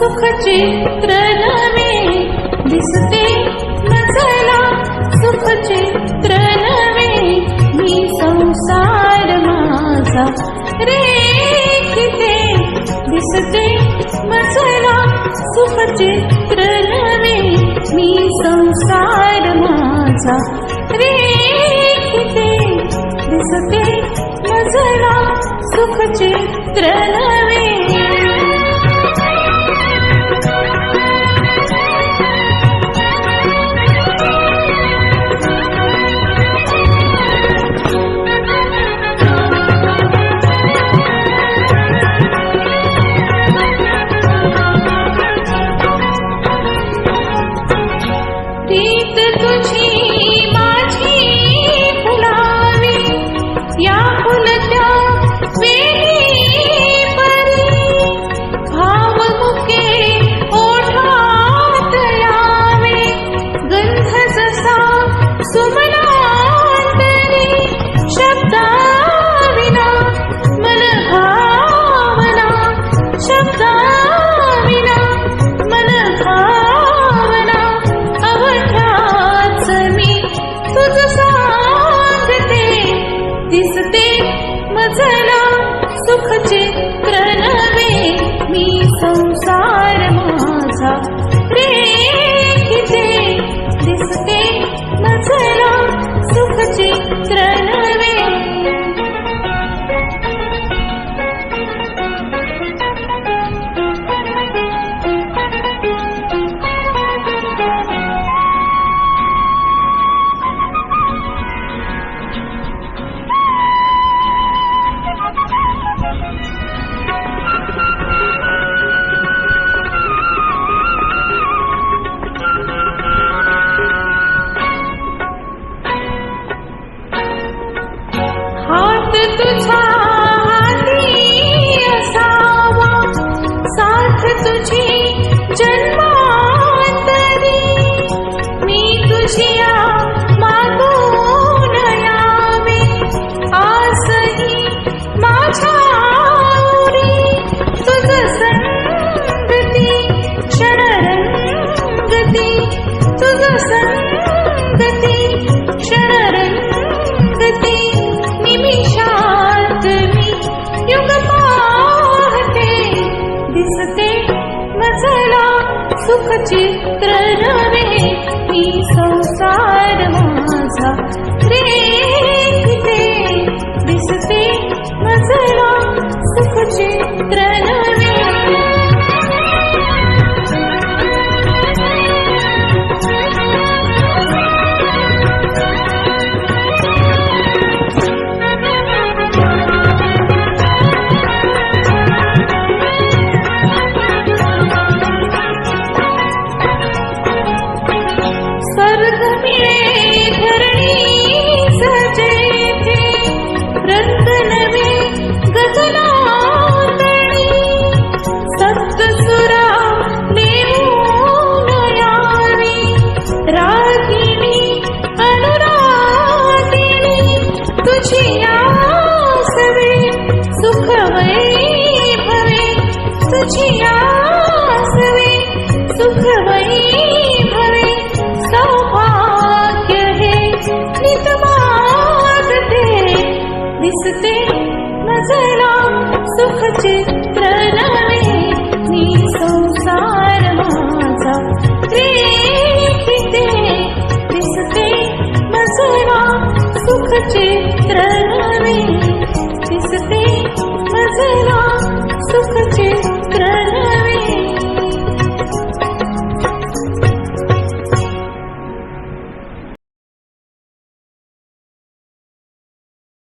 सुख चित्र नवे दिसते नजला सुख चित्र नवे मी संसार माझा. रेखिते दिसते मजला सुख चित्र नवे मी संसार माझा रेखिते दिसते मजला सुख चित्र नवे नजरा सुख चित्रण in the time. सुख चित्र रागिणी अनुरागिणी तुझी चित्र में किसते मजे